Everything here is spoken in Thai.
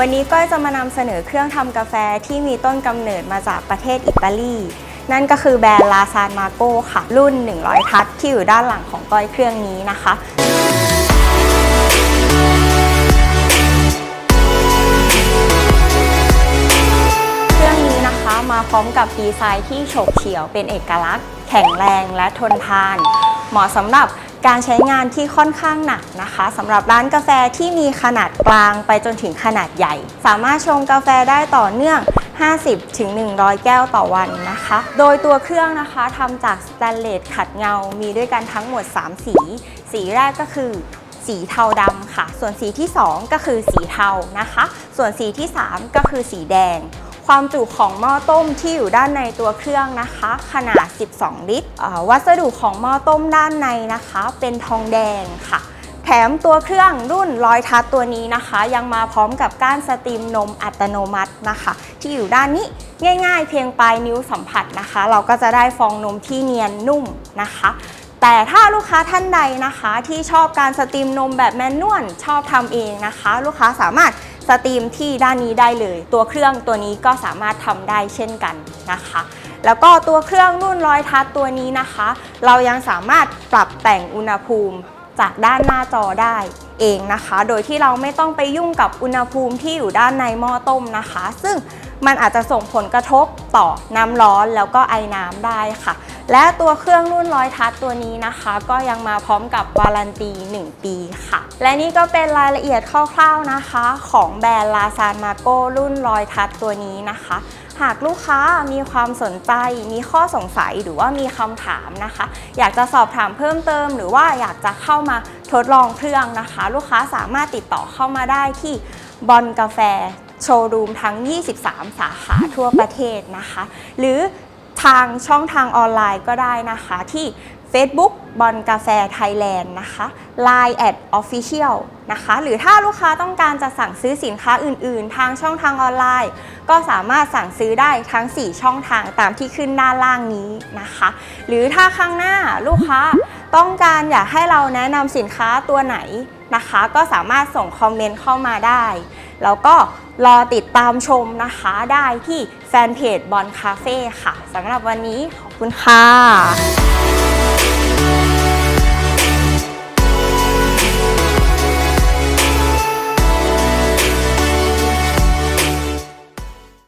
วันนี้ก้อยจะมานำเสนอเครื่องทำกาแฟที่มีต้นกำเนิดมาจากประเทศอิตาลี นั่นก็คือแบรนด์ลาซานมาโกค่ะ รุ่น 100 ทัชที่อยู่ด้านหลังของก้อยเครื่องนี้นะคะเครื่องนี้นะคะมาพร้อมกับดีไซน์ที่โฉบเฉี่ยวเป็นเอกลักษณ์ แข็งแรงและทนทาน เหมาะสำหรับ การใช้งานที่ค่อนข้างหนักนะคะสำหรับร้านกาแฟที่มีขนาดกลางไปจนถึงขนาดใหญ่ สามารถชงกาแฟได้ต่อเนื่อง 50ถึง100 แก้วต่อวันนะคะ โดยตัวเครื่องนะคะทำจากสแตนเลสขัดเงา มีด้วยกันทั้งหมด 3 สี สีแรกก็คือสีเทาดำค่ะ ส่วนสีที่ 2 ก็คือสีเทานะคะ ส่วนสีที่ 3 ก็คือสีแดง ความจุของหม้อต้มที่อยู่ด้านในตัวเครื่องนะคะ ขนาด 12 ลิตร วัสดุของหม้อต้มด้านในนะคะ เป็นทองแดงค่ะ แถมตัวเครื่องรุ่นรอยทัดตัวนี้นะคะ ยังมาพร้อมกับก้านสตรีมนมอัตโนมัตินะคะ ที่อยู่ด้านนี้ง่าย ๆ เพียงปลายนิ้วสัมผัสนะคะ เราก็จะได้ฟองนมที่เนียนนุ่มนะคะแต่ถ้าลูกค้าท่านใดนะคะ ที่ชอบการสตรีมนมแบบแมนนวลชอบทำเองนะคะ ลูกค้าสามารถ สตรีมที่ด้านนี้ได้เลย ตัวเครื่องตัวนี้ก็สามารถทำได้เช่นกันนะคะ แล้วก็ตัวเครื่องรุ่นร้อยทัดตัวนี้นะคะ เรายังสามารถปรับแต่งอุณหภูมิจากด้านหน้าจอได้เองนะคะ โดยที่เราไม่ต้องไปยุ่งกับอุณหภูมิที่อยู่ด้านในหม้อต้มนะคะ ซึ่ง มันอาจจะส่งผลกระทบต่อน้ำร้อนแล้วก็ไอน้ำได้ค่ะ และตัวเครื่องรุ่นร้อยทัดตัวนี้นะคะ ก็ยังมาพร้อมกับวารันตี 1 ปีค่ะ และนี่ก็เป็นรายละเอียดคร่าวๆนะคะ ของแบรนด์ลาซานมาโกรุ่นร้อยทัดตัวนี้นะคะหากลูกค้ามีความสนใจ มีข้อสงสัยหรือว่ามีคำถามนะคะ อยากจะสอบถามเพิ่มเติม หรือว่าอยากจะเข้ามาทดลองเครื่องนะคะ ลูกค้าสามารถติดต่อเข้ามาได้ที่บอลกาแฟ โชว์รูมทั้ง 23 สาขาทั่วประเทศนะคะ หรือทางช่องทางออนไลน์ก็ได้นะคะที่ Facebook บอลกาแฟไทยแลนด์นะคะ Line at Official นะคะ หรือถ้าลูกค้าต้องการจะสั่งซื้อสินค้าอื่น ๆ ทางช่องทางออนไลน์ ก็สามารถสั่งซื้อได้ทั้ง 4 ช่องทางตามที่ขึ้นด้านล่างนี้นะคะ หรือถ้าข้างหน้าลูกค้า ต้องการอยากให้เราแนะนำสินค้าตัวไหนนะคะ ก็สามารถส่งคอมเมนต์เข้ามาได้ แล้วก็รอติดตามชมนะคะได้ที่แฟนเพจบอลคาเฟ่ค่ะสำหรับวันนี้ขอบคุณค่ะ